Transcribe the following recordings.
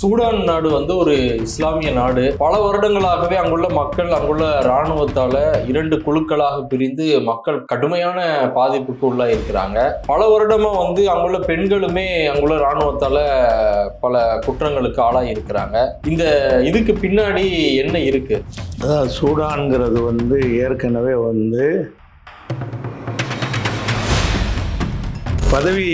Sudan நாடு வந்து ஒரு இஸ்லாமிய நாடு. பல வருடங்களாகவே அங்குள்ள மக்கள் அங்குள்ள இராணுவத்தால இரண்டு குழுக்களாக பிரிந்து மக்கள் கடுமையான பாதிப்புக்கு உள்ளாக இருக்கிறாங்க பல வருடமா வந்து அங்குள்ள பெண்களுமே அங்குள்ள இராணுவத்தால பல குற்றங்களுக்கு ஆளாகி இருக்கிறாங்க இந்த இதுக்கு பின்னாடி என்ன இருக்கு? சூடான்கிறது சூடான்ங்கிறது வந்து ஏற்கனவே வந்து பதவி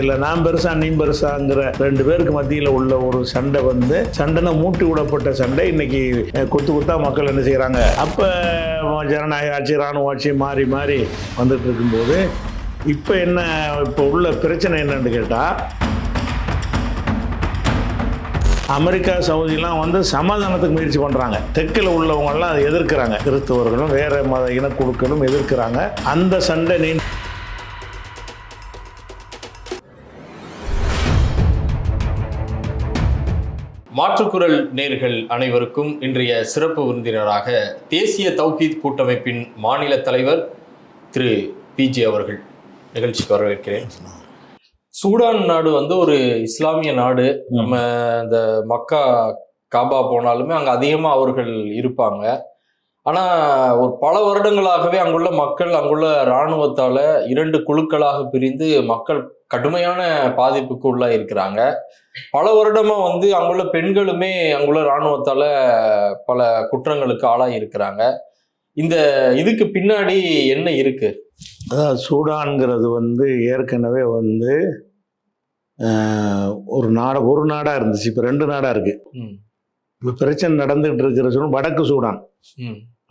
இல்லை நான் பெருசா நீ பெருசாங்கிற ரெண்டு பேருக்கு மத்தியில் உள்ள ஒரு சண்டை வந்து சண்டைனா மூட்டி விடப்பட்ட சண்டை இன்னைக்கு கொத்து கொத்தா மக்கள் என்ன செய்கிறாங்க அப்போ ஜனநாயக ஆட்சி இராணுவ ஆட்சி மாறி மாறி வந்துட்டு இருக்கும்போது இப்போ என்ன இப்போ உள்ள பிரச்சனை என்னன்னு கேட்டால் அமெரிக்கா சவுதிலாம் வந்து சமாதானத்துக்கு முயற்சி பண்ணுறாங்க தெற்கில் உள்ளவங்கெல்லாம் அதை எதிர்க்கிறாங்க. கிறிஸ்தவர்களும் வேறு மத இனக்குழுக்களும் எதிர்க்கிறாங்க. அந்த சண்டை நீ மாற்றுக்குரல் நேர்கள் அனைவருக்கும் இன்றைய சிறப்பு விருந்தினராக தேசிய தௌஹீத் கூட்டமைப்பின் மாநில தலைவர் திரு பிஜே அவர்கள். நிகழ்ச்சிக்கு வரவேற்கிறேன். சூடான் நாடு வந்து ஒரு இஸ்லாமிய நாடு. நம்ம இந்த மக்கா காபா போனாலுமே அங்கே அதிகமாக அவர்கள் இருப்பாங்க. ஆனால் ஒரு பல வருடங்களாகவே அங்குள்ள மக்கள் அங்குள்ள இராணுவத்தால் இரண்டு குழுக்களாக பிரிந்து மக்கள் கடுமையான பாதிப்புக்கு உள்ளாக இருக்கிறாங்க பல வருடமா வந்து அங்குள்ள பெண்களுமே அங்குள்ள இராணுவத்தால பல குற்றங்களுக்கு ஆளாகி இருக்கிறாங்க. இந்த இதுக்கு பின்னாடி என்ன இருக்கு? அதாவது சூடான்ங்கிறது வந்து ஏற்கனவே வந்து ஒரு நாட ஒரு நாடாக இருந்துச்சு. இப்போ ரெண்டு நாடாக இருக்குது இப்போ பிரச்சனை நடந்துகிட்டு இருக்கிற சூழல் வடக்கு சூடான்.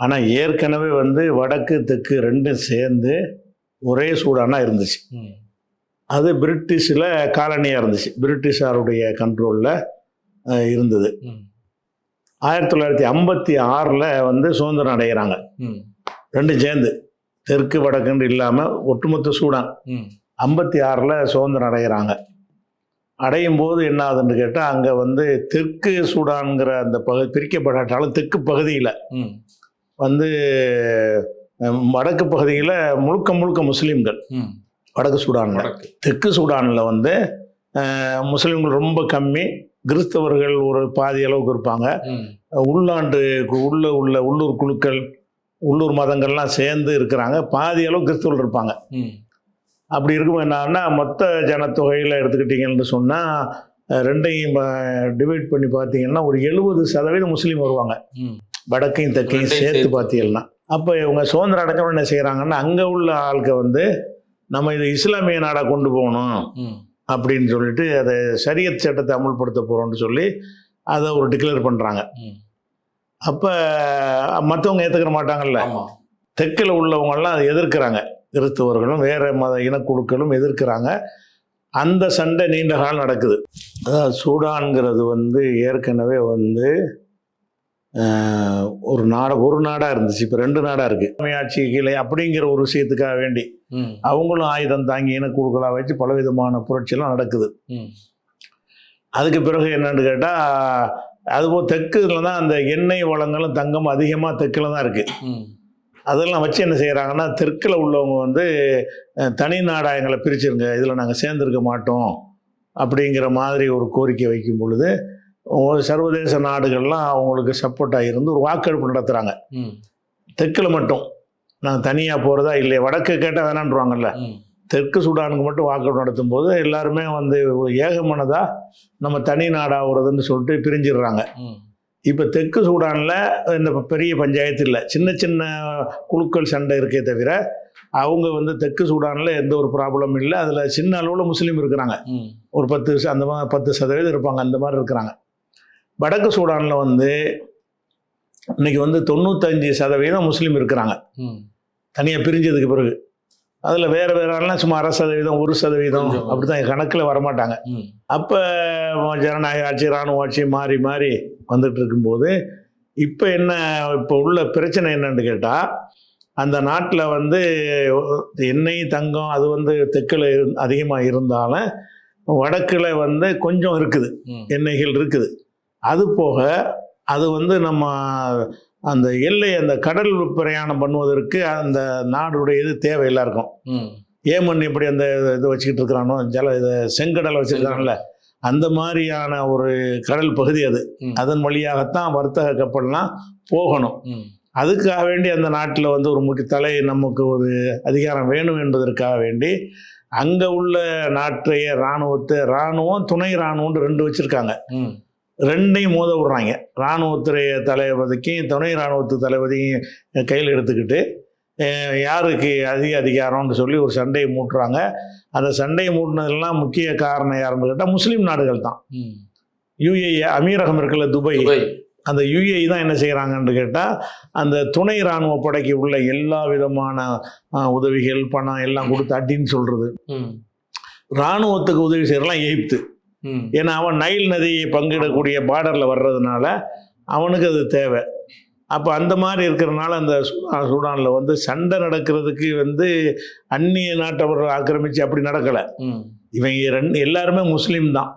ஆனால் ஏற்கனவே வந்து வடக்கு தெற்கு ரெண்டும் சேர்ந்து ஒரே சூடானாக இருந்துச்சு. அது பிரிட்டிஷில் காலனியாக இருந்துச்சு. பிரிட்டிஷாருடைய கண்ட்ரோலில் இருந்தது. ஆயிரத்தி தொள்ளாயிரத்தி ஐம்பத்தி ஆறில் வந்து சுதந்திரம் அடைகிறாங்க ம், ரெண்டும் சேர்ந்து. தெற்கு வடக்குன்னு இல்லாமல் ஒட்டுமொத்த சூடான். ஐம்பத்தி ஆறில் சுதந்திரம் அடைகிறாங்க அடையும் போது என்ன ஆகுதுன்னு கேட்டால் அங்கே வந்து தெற்கு சூடான்ங்கிற அந்த பகுதி பிரிக்கப்படாட்டாலும் தெற்கு பகுதியில் வந்து வடக்கு பகுதியில் முழுக்க முழுக்க முஸ்லீம்கள். வடக்கு சூடானில். தெற்கு சூடானில் வந்து முஸ்லீம்கள் ரொம்ப கம்மி. கிறிஸ்தவர்கள் ஒரு பாதி அளவுக்கு இருப்பாங்க. ம், உள்நாட்டு உள்ள உள்ள உள்ளூர் குழுக்கள் உள்ளூர் மதங்கள்லாம் சேர்ந்து இருக்கிறாங்க. பாதி அளவு கிறிஸ்தவர்கள் இருப்பாங்க. அப்படி இருக்கும் என்னன்னா மொத்த ஜனத்தொகையில் எடுத்துக்கிட்டிங்கன்னு சொன்னால் ரெண்டையும் டிவைட் பண்ணி பார்த்தீங்கன்னா ஒரு எழுபது சதவீதம் முஸ்லீம் வருவாங்க. வடக்கையும் தெற்கையும் சேர்த்து. பார்த்தீங்கன்னா. அப்போ இவங்க சுதந்திரம் அடைஞ்சவங்க என்ன செய்கிறாங்கன்னா அங்கே உள்ள ஆட்கள் வந்து நம்ம இதை இஸ்லாமிய நாடாக கொண்டு போகணும் அப்படின்னு சொல்லிட்டு அதை சரியத் சட்டத்தை அமுல்படுத்த போகிறோம்னு சொல்லி அதை ஒரு டிக்ளேர் பண்ணுறாங்க. அப்போ மற்றவங்க ஏற்றுக்கிற மாட்டாங்கல்ல? தெற்கில் உள்ளவங்கெல்லாம் அதை எதிர்க்கிறாங்க. கிறிஸ்தவர்களும் வேற மத இனக்குழுக்களும் எதிர்க்கிறாங்க. அந்த சண்டை நீண்ட காலம் நடக்குது. அதாவது சூடான்ங்கிறது வந்து ஏற்கனவே வந்து ஒரு நாட ஒரு நாடாக இருந்துச்சு. இப்போ ரெண்டு நாடாக இருக்குது ஆட்சி கீழே அப்படிங்கிற ஒரு விஷயத்துக்காக வேண்டி அவங்களும் ஆயுதம் தாங்கி இனக்குழுக்களாக வச்சு பலவிதமான புரட்சியெல்லாம் நடக்குது. அதுக்கு பிறகு என்னன்னு கேட்டால் அதுபோல் தெற்குல தான் அந்த எண்ணெய் வளங்களும் தங்கம் அதிகமாக தெற்கில் தான் இருக்குது அதெல்லாம் வச்சு என்ன செய்கிறாங்கன்னா தெற்கில் உள்ளவங்க வந்து தனி நாடாக எங்களை பிரிச்சிருங்க. இதில் நாங்கள் சேர்ந்துருக்க மாட்டோம் அப்படிங்கிற மாதிரி ஒரு கோரிக்கை வைக்கும் பொழுது சர்வதேச நாடுகள்லாம் அவங்களுக்கு சப்போர்ட்டாக இருந்து ஒரு வாக்கெடுப்பு நடத்துகிறாங்க தெற்கில் மட்டும். நாங்கள் தனியாக போகிறதா இல்லையா வடக்கு கேட்டால் வேணான்றாங்கல்ல தெற்கு சூடானுக்கு மட்டும் வாக்கெடுப்பு நடத்தும் போது எல்லாருமே வந்து ஏகமனதாக நம்ம தனி நாடாகிறதுன்னு சொல்லிட்டு பிரிஞ்சிடுறாங்க. இப்போ தெற்கு சூடானில் இந்த பெரிய பஞ்சாயத்து இல்லை. சின்ன சின்ன குழுக்கள் சண்டை இருக்கே தவிர அவங்க வந்து தெற்கு சூடானில் எந்த ஒரு ப்ராப்ளமும் இல்லை. அதில் சின்ன அளவில் முஸ்லீம் இருக்கிறாங்க. ஒரு பத்து அந்த மாதிரி பத்து சதவீதம் இருப்பாங்க. அந்த மாதிரி இருக்கிறாங்க. வடக்கு சூடானில் வந்து இன்னைக்கு வந்து தொண்ணூத்தஞ்சு சதவீதம் முஸ்லீம் இருக்கிறாங்க. தனியாக பிரிஞ்சதுக்கு பிறகு. அதில் வேறு வேறெல்லாம் சும்மா அரை சதவீதம் ஒரு சதவீதம். அப்படி தான் கணக்கில் வரமாட்டாங்க. அப்போ ஜனநாயக ஆட்சி இராணுவ ஆட்சி மாறி மாறி வந்துட்டு இருக்கும்போது இப்போ என்ன இப்போ உள்ள பிரச்சனை என்னன்னு கேட்டால் அந்த நாட்டில் வந்து எண்ணெய் தங்கம் அது வந்து தெற்கில் அதிகமாக இருந்தாலும் வடக்கில் வந்து கொஞ்சம் இருக்குது. எண்ணெய்கள் இருக்குது. அது போக அது வந்து நம்ம அந்த எல்லை அந்த கடல் பிரயாணம் பண்ணுவதற்கு அந்த நாடுடைய இது தேவை எல்லாருக்கும் ம், ஏமன் எப்படி அந்த இது வச்சுக்கிட்டு இருக்கிறானோ ஜல இது செங்கடலை வச்சுருக்காங்கல்ல அந்த மாதிரியான ஒரு கடல் பகுதி அது. அதன் வழியாகத்தான் வர்த்தக கப்பல்லாம் போகணும். அதுக்காக வேண்டி அந்த நாட்டில் வந்து ஒரு முக்கிய தலை நமக்கு ஒரு அதிகாரம் வேணும் என்பதற்காக வேண்டி அங்கே உள்ள நாட்டைய இராணுவத்தை இராணுவம் துணை இராணுவம்னு ரெண்டு வச்சுருக்காங்க. ரெண்டையும் மோத விடுறாங்க இராணுவத்துறைய தளபதிக்கும் துணை இராணுவத்து தளபதியும் கையில் எடுத்துக்கிட்டு யாருக்கு அதிக அதிகாரம்னு சொல்லி ஒரு சண்டையை மூட்டுறாங்க அந்த சண்டையை மூட்டினதெல்லாம் முக்கிய காரணம் யாருன்னு கேட்டால் முஸ்லீம் நாடுகள் தான் ம். யுஏஇ அமீரகம் இருக்குல்ல துபை. அந்த யுஏஇ தான் என்ன செய்கிறாங்கன்னு கேட்டால் அந்த துணை இராணுவ படைக்கு உள்ள எல்லா விதமான உதவிகள் பணம் எல்லாம் கொடுத்து அடின்னு சொல்கிறது. இராணுவத்துக்கு உதவி செய்யறலாம் எகிப்து ம். ஏன்னா அவன் நைல் நதியை பங்கிடக்கூடிய பார்டரில் வர்றதுனால அவனுக்கு அது தேவை. அப்போ அந்த மாதிரி இருக்கிறனால அந்த சூடான் சூடானில் வந்து சண்டை நடக்கிறதுக்கு வந்து அந்நிய நாட்டவர்கள் ஆக்கிரமித்து அப்படி நடக்கலை. இவங்க ரெண்டு எல்லாருமே முஸ்லீம் தான்.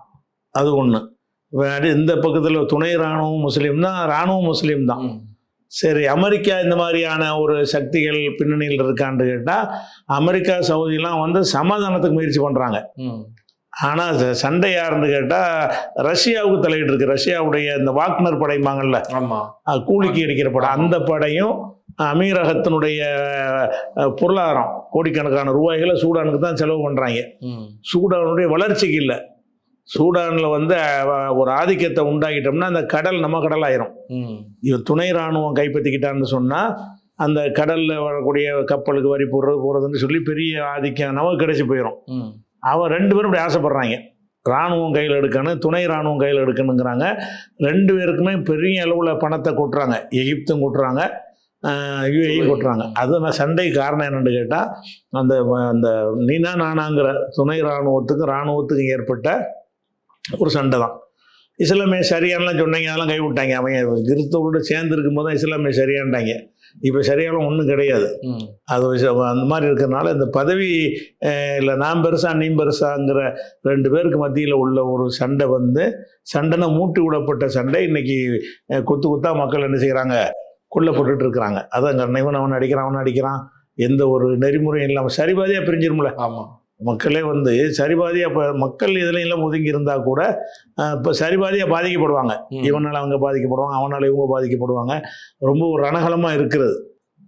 அது ஒன்று இந்த பக்கத்தில் துணை இராணுவம் முஸ்லீம் தான் இராணுவம் முஸ்லீம் தான். சரி அமெரிக்கா இந்த மாதிரியான ஒரு சக்திகள் பின்னணியில் இருக்கான்னு கேட்டால் அமெரிக்கா சவுதிலாம் வந்து சமாதானத்துக்கு முயற்சி பண்ணுறாங்க. ஆனால் சண்டை யாருன்னு கேட்டால் ரஷ்யாவுக்கு தலையிட்டு இருக்கு ரஷ்யாவுடைய இந்த வாக்னர் படைம்பாங்கல்ல ஆமா. அஹ் கூலிக்கு அடிக்கிற படம். அந்த படையும் அமீரகத்தினுடைய பொருளாதாரம். கோடிக்கணக்கான ரூபாய்களை சூடானுக்கு தான் செலவு பண்ணுறாங்க. சூடானுடைய வளர்ச்சிக்கு இல்லை. சூடானில் வந்து ஒரு ஆதிக்கத்தை உண்டாக்கிட்டோம்னா அந்த கடல் நம்ம கடல் ஆயிரும். இவன் துணை இராணுவம் கைப்பற்றிக்கிட்டான்னு சொன்னால் அந்த கடலில் வரக்கூடிய கப்பலுக்கு வரி போடுறது போகிறதுன்னு சொல்லி பெரிய ஆதிக்கம் நமக்கு கிடைச்சி போயிடும். அவன் ரெண்டு பேரும் இப்படி ஆசைப்படுறாங்க. இராணுவம் கையில் எடுக்கணும் துணை இராணுவம் கையில் எடுக்கணுங்கிறாங்க. ரெண்டு பேருக்குமே பெரிய அளவில் பணத்தை கொட்டுறாங்க. எகிப்தும் கொட்டுறாங்க. யுஏயும் கொட்டுறாங்க. அது நான் சண்டை காரணம் என்னன்னு கேட்டால் அந்த அந்த நீனா நானாங்கிற துணை இராணுவத்துக்கும் இராணுவத்துக்கும் ஏற்பட்ட ஒரு சண்டை தான். இஸ்லாமிய சரியானலாம் சொன்னீங்க அதெல்லாம் கை விட்டாங்க அவன் கிறிஸ்தவோடு சேர்ந்து இருக்கும்போது தான் இஸ்லாமிய சரியான்ட்டாங்க. இப்போ சரியானலாம் ஒன்றும் கிடையாது. அது அந்த மாதிரி இருக்கிறனால இந்த பதவி இல்லை நான் பெருசா நீ பெருசாங்கிற ரெண்டு பேருக்கு மத்தியில் உள்ள ஒரு சண்டை வந்து சண்டைனை மூட்டி விடப்பட்ட சண்டை இன்னைக்கு கொத்து குத்தா மக்கள் என்ன செய்கிறாங்க கொல்லப்பட்டுட்டு இருக்கிறாங்க. அதான். இவன் அவன் அடிக்கிறான் அவன் அடிக்கிறான். எந்த ஒரு நெறிமுறையும் இல்லாமல் சரிபாதியாக பிரிஞ்சிரும்ல. ஆமா. மக்களே வந்து சரிபாதியாக இப்போ மக்கள் இதில் எல்லாம் ஒதுங்கி இருந்தால் கூட இப்போ சரிபாதியாக பாதிக்கப்படுவாங்க. இவனால் அவங்க பாதிக்கப்படுவாங்க அவனால் இவங்க பாதிக்கப்படுவாங்க. ரொம்ப ஒரு ரணகலமாக இருக்கிறது.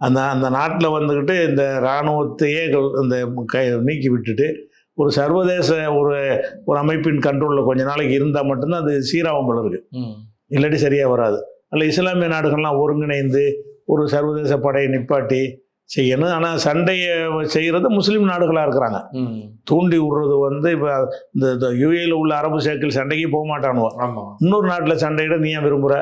அந்த அந்த நாட்டில் வந்துக்கிட்டு இந்த இராணுவத்தையே இந்த கை நீக்கி விட்டுட்டு ஒரு சர்வதேச ஒரு ஒரு அமைப்பின் கண்ட்ரோலில் கொஞ்ச நாளைக்கு இருந்தால் மட்டும்தான் அது சீராகும் ம். இல்லாட்டி சரியாக வராது. அதில் இஸ்லாமிய நாடுகள்லாம் ஒருங்கிணைந்து ஒரு சர்வதேச படையை நிப்பாட்டி செய்யணும். ஆனால் சண்டையை செய்கிறது முஸ்லீம் நாடுகளாக இருக்கிறாங்க. தூண்டி விடுறது வந்து இப்போ இந்த யுஏயில் உள்ள அரபு சேக்கள் சண்டைக்கு போக மாட்டானுவோ. ஆமா. இன்னொரு நாட்டில் சண்டையிட நீ ஏன் விரும்புகிற.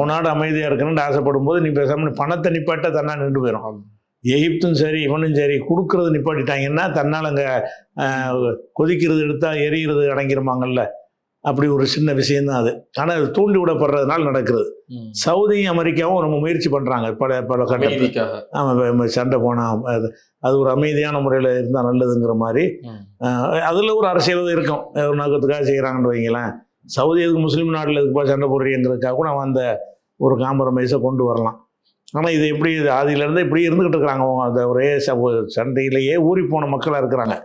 உன் நாடு அமைதியாக இருக்கணும்னு ஆசைப்படும் போது நீ பேசாமல் பணத்தை நிப்பாட்ட தன்னா நின்று போயிடும். எகிப்தும் சரி இவனும் சரி கொடுக்கறது நிப்பாட்டிட்டாங்கன்னா தன்னால் அங்கே கொதிக்கிறது எடுத்தால் எரிகிறது அடங்கிருமாங்கல்ல அப்படி ஒரு சின்ன விஷயம்தான் அது. ஆனால் அது தூண்டி விடப்படுறதுனால நடக்கிறது. சவுதியும் அமெரிக்காவும் ரொம்ப முயற்சி பண்ணுறாங்க பல பல கட்டத்தில். அமைதிக்காக. ஆமாம் சண்டை போனால் அது அது ஒரு அமைதியான முறையில் இருந்தால் நல்லதுங்கிற மாதிரி. அதில் ஒரு அரசியல் இருக்கும். ஒரு நோக்கத்துக்காக செய்கிறாங்கன்னு வைங்களேன். சவுதி எதுக்கு முஸ்லீம் நாட்டில் எதுக்குப்பா சண்டை போடுறீங்கிறதுக்காக கூட அவன் அந்த ஒரு காம்ப்ரமைஸை கொண்டு வரலாம். ஆனால் இது எப்படி இது ஆதியிலேருந்து இப்படி இருந்துக்கிட்டு இருக்கிறாங்க. அந்த ஒரே ச- சண்டையிலேயே ஊறி போன மக்களாக இருக்கிறாங்க.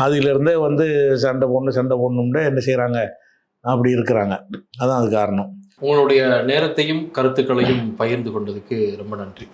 ஆதியிலேருந்தே வந்து சண்டை போடணும் சண்டை போடணும்னு என்ன செய்கிறாங்க அப்படி இருக்கிறாங்க. அதான் அது காரணம். உங்களுடைய நேரத்தையும் கருத்துக்களையும் பகிர்ந்து கொண்டதுக்கு ரொம்ப நன்றி.